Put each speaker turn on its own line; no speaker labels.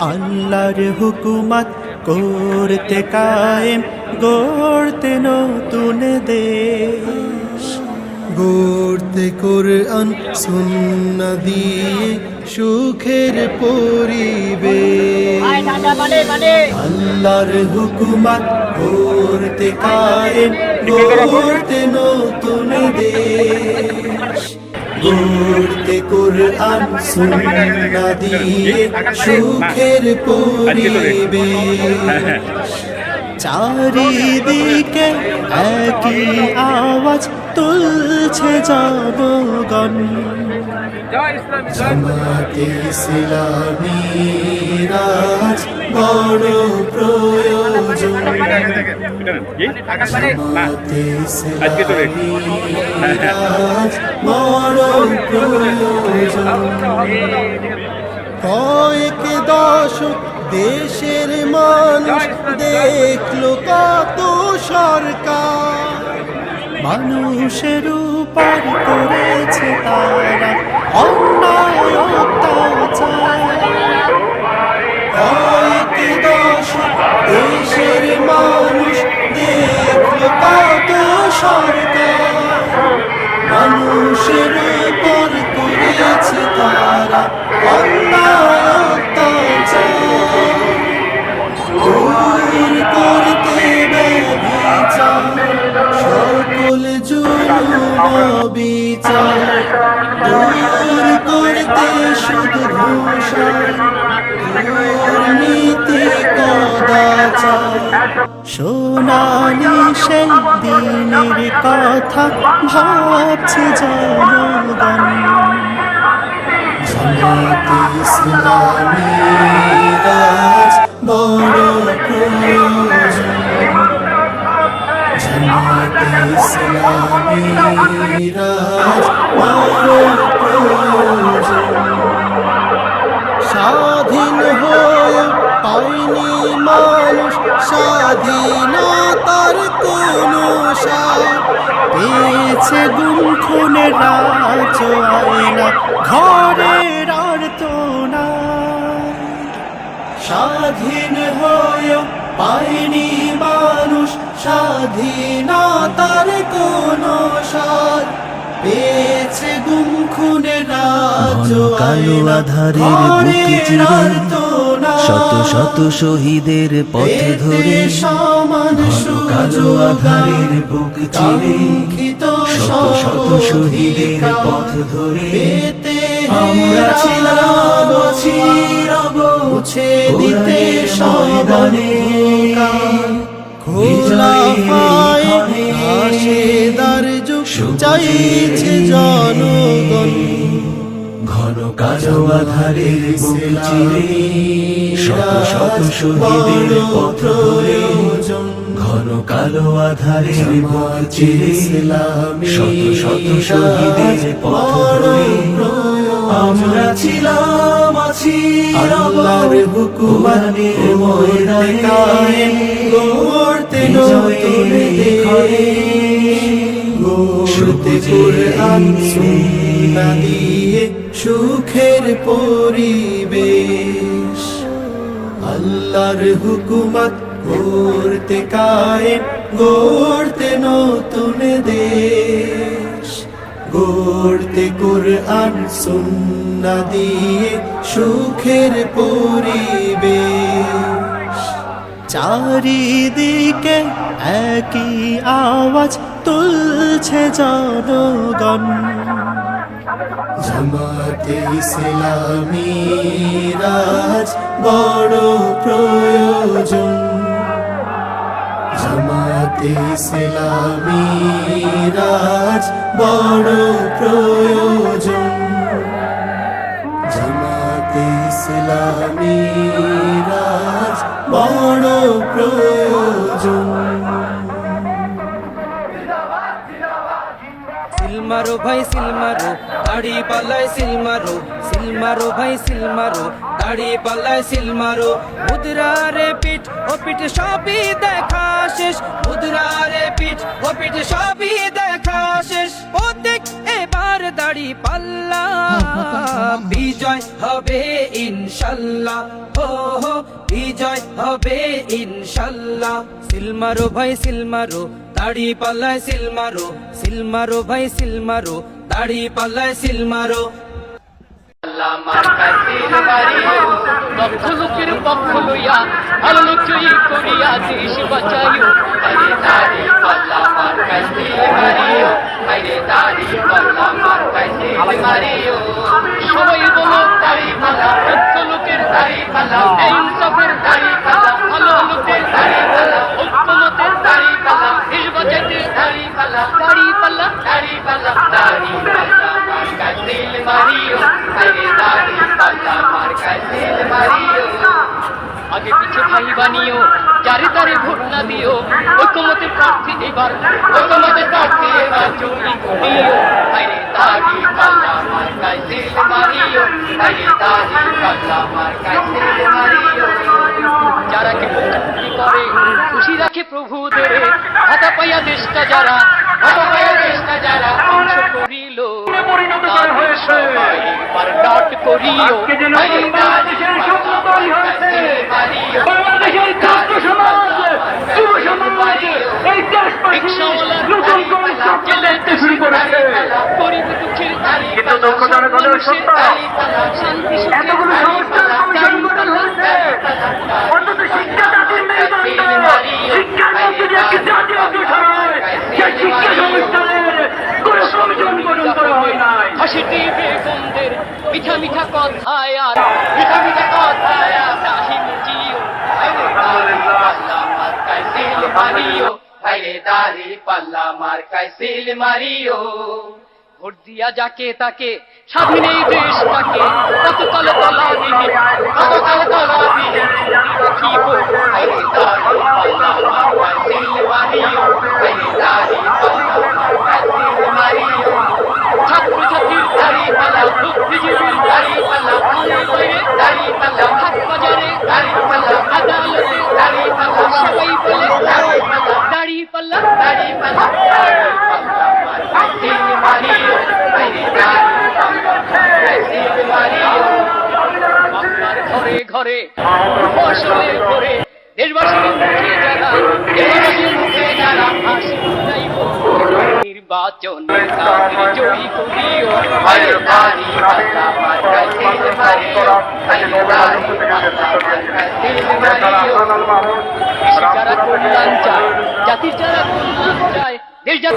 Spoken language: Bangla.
আল্লাহর হুকুমত করতে কায়েম গড়তে নতুন দেশ।
গড়তে কোরআন সুন্না দিয়ে সুখের পরিবেশ।
আল্লাহর হুকুমত করতে কায়েম গড়তে নতুন দেশ। সুখের পরিবেশ। চারিদিকে একই আওয়াজ তুলছে জনগণ। জামাতে ইসলামী রাজ বড় প্রয়োজন। জামাতে ইসলামী রাজ বড় প্রয়োজন
কয়েক দশক দেশের মানুষ দেখল কত সরকার।
মানুষের উপর করেছে তারা অন্যায় অত্যাচার। সোনালি সেই দিনের কথা ভাবছে জনগণ। জনতি ইসলামী রাজ
স্বাধীনতার কোনো
পেয়েছে গুম খুনের রাজ আয়না ঘরের আর তো না স্বাধীন হয়েও পায়নি মানুষ স্বাধীনতার কোনো স্বাদ পেয়েছে গুম খুনের রাজ
কালো আধারের বুকে
তো
শত শত শহীদের পথ ধরে কালো আধারের বুক চিরে শত শত শহীদের পথ ধরে আমরা ছিলাম অচিরব
মুছে দিতে
ময়দানে
খোলা পায় যুগ চাইছে জনগণ।
ঘন কালো আধারের বুক চিরে শত শত শহীদের পথ ধরে ঘন কালো আধারের বুক চিরে শত শত শহীদের পথ ধরে আমরা ছিলাম আছি
আল্লাহর হুকুমানের ময়দানে। কায়েম গড়তে নতুন দেশ। গড়তে কোরআন সুন্নাহ সুখের পরিবেশ। আল্লাহর হুকুমত গড়তে কায়েম, গড়তে নতুন দেশ। গড়তে কোরআন, সুন্না দিয়ে সুখের পরিবেশ। চারিদিকে একই আওয়াজ তুলছে জনগণ। জামাতে ইসলামী রাজ বড় প্রয়োজন। জামাতে ইসলামী রাজ বড় প্রয়োজন। জামাতে ইসলামী রাজ বড় প্রয়োজন।
সিল মারো ভাই, সিলমারো। দাড়ি পাল্লায় সিলমারো সিলমারো ভাই, সিলমারো। দাড়ি পাল্লায় সিলমারো। মারো পিঠ, ও পিঠ সবই দেখা শেষ। মুদ্রা পিঠ, ও পিঠ সবই দেখা শেষ। এবার দাড়ি পাল্লা। বিজয় হবে ইনশাল্লাহ। ও হো, বিজয় হবে ইনশাল্লাহ। সিলমারো ভাই, সিলমারো, দাড়ি পাল্লায় সিলমারো। সিলমারো ভাই, সিলমারো, দাড়ি পাল্লায় সিলমারো।
দক্ষ লোকের পক্ষ লইয়া ভালো লোক জয়ী করিয়া দেশ বাঁচাইও আরে দাড়ি পাল্লা মার কাছে মারিও আরে দাড়ি পাল্লা মার কাছে মারিও ভাই বানিও যারে তারে ভোট না দিও ঐক্যমতে প্রার্থী এবার ঐক্যমতে প্রার্থী এবার জমি করিও আরে দাড়ি পাল্লা মার কাছে মারিও আরে দাড়ি পাল্লা মার কাছে মারিও যারা কে ভক্তি করে খুশি রাখে প্রভুদের হাতা পাইয়া দেশটা যারা হাতা পাইয়া দেশটা যারা ধ্বংস করিল। তাদের সবাই এবার ডাট করিও আরে দাড়ি বেগমদের মিঠা মিঠা কথায় আর মিঠা মিঠা কথায় মারিও। ভোট দিয়া যাকে তাকে স্বাধীন এই দেশটাকে কতকাল তলা দিবে কতকাল তলা আরে দাড়ি পাল্লা মার কাইসিল মারিও আরে দাড়ি পাল্লা মার কাইসিল মারিও ছাত্রছাত্রীর দাড়ি পাল্লা বুদ্ধিজীবীর দাড়ি পাল্লা দাড়ি পাল্লা হাট বাজারে দাড়ি পাল্লা আদালতে দাড়ি পাল্লা সবাই বলে দাড়ি পাল্লা দাড়ি পাল্লা দাড়ি পাল্লা মারিও ঘরে ঘরে ফসলের ঘরে দেশবাসীর মুখে যারা দেশবাসীর মুখে যারা হাসি ফুটাইব নির্বাচন তাদের জয়ী করিও পাল্লা। Mario Ele já